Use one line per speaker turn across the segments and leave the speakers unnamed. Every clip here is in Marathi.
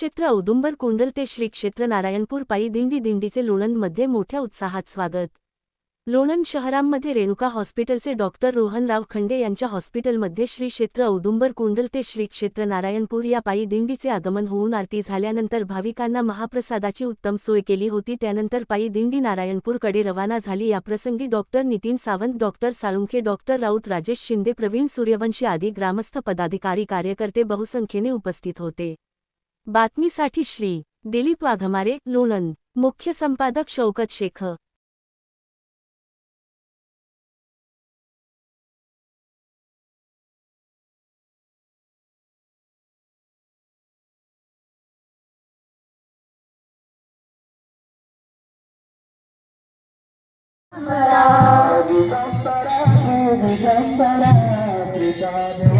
क्षेत्र औदुंबर कुंडल ते श्री क्षेत्र नारायणपूर पायी दिंडी दिंडीचे लोणंदमध्ये मोठ्या उत्साहात स्वागत. लोणंद शहरांमध्ये रेणुका हॉस्पिटलचे डॉक्टर रोहनराव खंडे यांच्या हॉस्पिटलमध्ये श्री क्षेत्र औदुंबर कुंडल ते श्री क्षेत्र नारायणपूर या पायी दिंडीचे आगमन होऊन आरती झाल्यानंतर भाविकांना महाप्रसादाची उत्तम सोय केली होती. त्यानंतर पायी दिंडी नारायणपूरकडे रवाना झाली. याप्रसंगी doctor Nitin Sawant doctor Salunkhe doctor Raut Rajesh Shinde Pravin Suryavanshi आदी ग्रामस्थ पदाधिकारी कार्यकर्ते बहुसंख्येने उपस्थित होते. बातमीसाठी श्री दिलीप वाघमारे लोणंद मुख्य संपादक शौकत शेख
दिगंबरा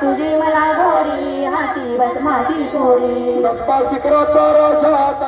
तुझी मला घोडी हाती बस माझी कोळी
दत्ता शिखराचा राजा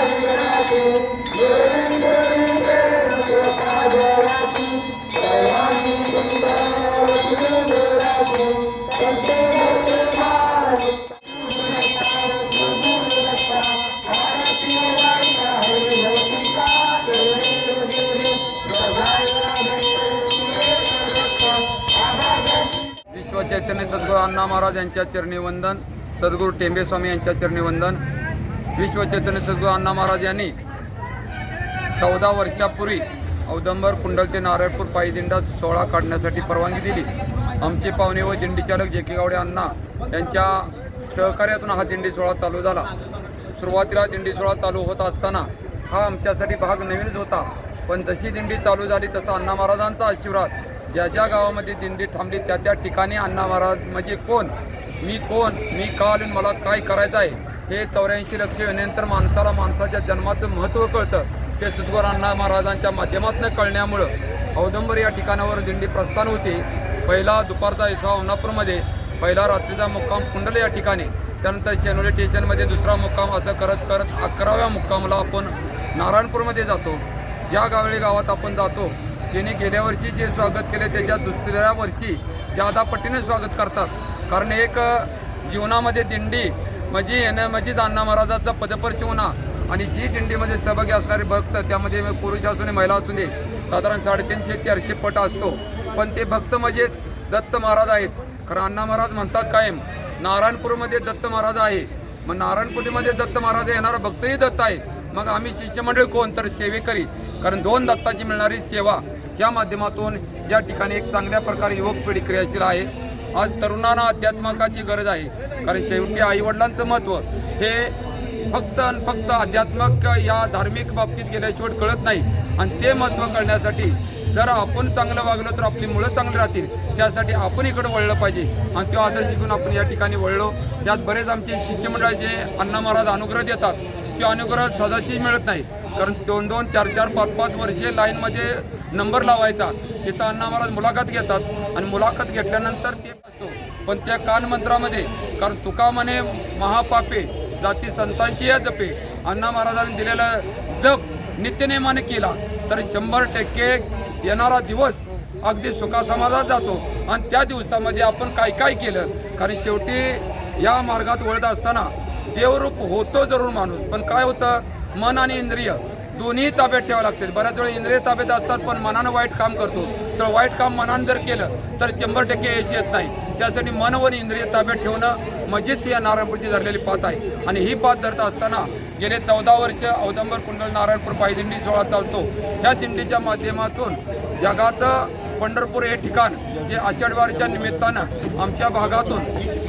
चैतन्य सद्गुरू अण्णा महाराज यांच्या चरणी वंदन सद्गुरू टेंबे स्वामी यांच्या चरणी वंदन विश्व चैतन्य सद्गुरू अण्णा महाराज यांनी चौदा वर्षापूर्वी औदंबर कुंडल ते नारायणपूर पायी दिंडा सोहळा काढण्यासाठी परवानगी दिली. आमचे पाहुणे व दिंडी चालक जे के गावडे अण्णा यांच्या सहकार्यातून हा दिंडी सोहळा चालू झाला. सुरुवातीला दिंडी सोहळा चालू होत असताना हा आमच्यासाठी भाग नवीनच होता. पण जशी दिंडी चालू झाली तसा अण्णा महाराजांचा आशीर्वाद ज्या ज्या गावामध्ये दिंडी थांबली त्या त्या ठिकाणी अण्णा महाराज म्हणजे कोण? मी कोण? मी का आलो मला काय करायचं आहे? हे चौऱ्याऐंशी लक्ष येण्यानंतर माणसाला माणसाच्या जन्माचं महत्त्व कळतं. ते सुद्गोर अण्णा महाराजांच्या माध्यमातून कळण्यामुळं औदंबर या ठिकाणावर दिंडी प्रस्थान होते. पहिला दुपारचा हिस्सा औनापूरमध्ये पहिला रात्रीचा मुक्काम कुंडल या ठिकाणी. त्यानंतर शेनोली स्टेशनमध्ये दुसरा मुक्काम असं करत करत अकराव्या मुक्कामला आपण नारायणपूरमध्ये जातो. ज्या गावळी गावात आपण जातो ज्यांनी गेल्या वर्षी जे स्वागत केले त्याच्या दुसऱ्या वर्षी जादा पट्टीने स्वागत करतात. कारण एक जीवनामध्ये दिंडी म्हणजे येणं म्हणजे अण्णा महाराजाचा पदपर्श होणं आणि जी दिंडीमध्ये सहभागी असणारे भक्त त्यामध्ये पुरुष असू नये महिला असू दे साधारण साडेतीनशे चारशे पट असतो. पण ते भक्त म्हणजे दत्त महाराज आहेत. कारण अण्णा महाराज म्हणतात कायम नारायणपूरमध्ये दत्त महाराज आहे. मग नारायणपुरीमध्ये दत्त महाराज येणारा भक्तही दत्त आहे. मग आम्ही शिष्यमंडळी कोण? तर सेवेकरी कारण दोन दत्ताची मिळणारी सेवा या माध्यमातून या ठिकाणी एक चांगल्या प्रकारे युवक पिढी क्रियाशील आहे. आज तरुणांना अध्यात्मकाची गरज आहे. कारण शेवटी आईवडिलांचं महत्त्व हे फक्त आणि फक्त अध्यात्मक या धार्मिक बाबतीत गेल्याशिवाय कळत नाही. आणि ते महत्त्व कळण्यासाठी जर आपण चांगलं वागलो तर आपली मुलं चांगली राहतील. त्यासाठी आपण इकडे वळलं पाहिजे. आणि तो आदर शिकून आपण या ठिकाणी वळलो. यात बरेच आमचे शिष्यमंडळ जे अण्णा महाराज अनुग्रह देतात. त्याची अनुग्रह सदाची मिळत नाही. कारण दोन दोन चार चार पाच पाच वर्षे लाईनमध्ये नंबर लावायचा. तिथं अण्णा महाराज मुलाखत घेतात आणि मुलाखत घेतल्यानंतर ते असतो. पण त्या कानमंत्रामध्ये कारण तुका म्हणे महापापे जाती संतांची या जपे. अण्णा महाराजांनी दिलेला जप नित्यनेमाने केला. तर शंभर टक्के येणारा दिवस अगदी सुखासमाधात जातो. आणि त्या दिवसामध्ये आपण काय काय केलं? कारण शेवटी या मार्गात वळत असताना देवरूप होतो जरूर माणूस पण काय होतं? मन आणि इंद्रिय दोन्ही ताब्यात ठेवावं लागते. बऱ्याच वेळा इंद्रिय ताब्यात असतात पण मनानं वाईट काम करतो. तर वाईट काम मनानं जर केलं तर शंभर टक्के यश येत नाही. त्यासाठी मन व इंद्रिय ताब्यात ठेवणं म्हणजेच या नारायणपूरची धरलेली पात आहे. आणि ही पात धरत असताना गेले चौदा वर्ष औदंबर कुंडल नारायणपूर पायदिंडी सोहळा चालतो. ह्या दिंडीच्या माध्यमातून जगाचं पंढरपूर हे ठिकाण म्हणजे जे आषाढवारच्या निमित्तानं आमच्या भागातून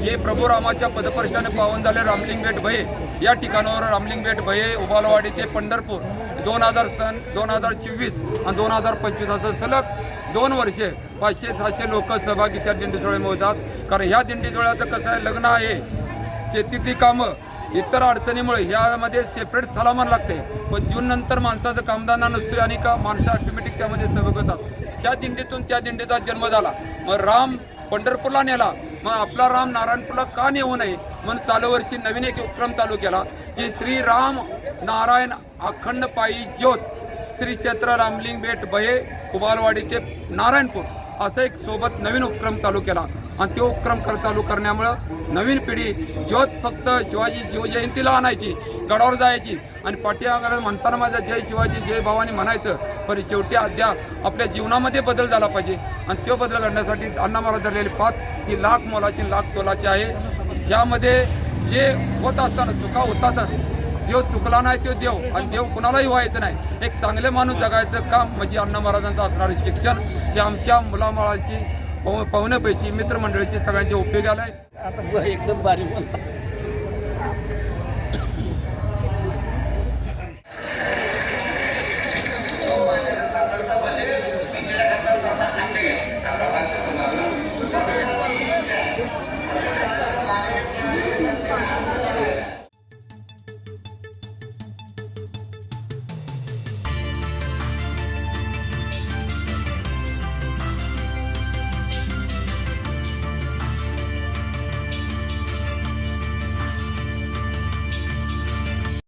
हे प्रभू रामाच्या पदपर्शाने पावन झाले रामलिंग बेट भये. या ठिकाणावर रामलिंग बेट भये उबालवाडी ते पंढरपूर दोन हजार सन दोन हजार चोवीस आणि दोन हजार पंचवीस असं सलग दोन वर्षे पाचशे सहाशे लोक सहभागी त्या दिंडी सोहळ्यामध्ये होतात कारण ह्या दिंडी सोहळ्याचं कसं आहे लग्न आहे. शेतीतली कामं इतर अडचणीमुळे ह्यामध्ये सेपरेट चालावं लागते. पण जून नंतर माणसाचं कामदाना नसतोय आणि का माणसं ऑटोमॅटिक त्यामध्ये सहभाग होतात. त्या दिंडीतून त्या दिंडीचा जन्म झाला. मग राम पंढरपूरला नेला. मग आपला राम नारायणपूरला का नेऊ नये? म्हणून चालू वर्षी नवीन एक उपक्रम चालू केला की श्री राम नारायण अखंड पायी ज्योत श्री क्षेत्र रामलिंग बेट बहे कुबालवाडी ते नारायणपूर असं एक सोबत नवीन उपक्रम चालू केला. आणि तो उपक्रम कर चालू करण्यामुळं नवीन पिढी ज्योत फक्त शिवाजी शिवजयंतीला आणायची गडावर जायची. आणि पाठीमागं म्हणताना माझा जय शिवाजी जय भवानी म्हणायचं पण शेवटी अद्या आपल्या जीवनामध्ये बदल झाला पाहिजे. आणि तो बदल घडण्यासाठी अण्णा महाराज धरलेली पाच ही लाख मोलाची लाख तोलाची आहे. ज्यामध्ये जे होत असताना चुका होतातच. देव चुकला नाही तो देव आणि देव कुणालाही व्हायचं नाही. एक चांगले माणूस जगायचं काम म्हणजे अण्णा महाराजांचं असणारं शिक्षण. जे आमच्या मुलामुळाची पाहुणे पैशी मित्रमंडळीचे सगळ्यांचे उपयोग आलाय
आता एकदम बारीक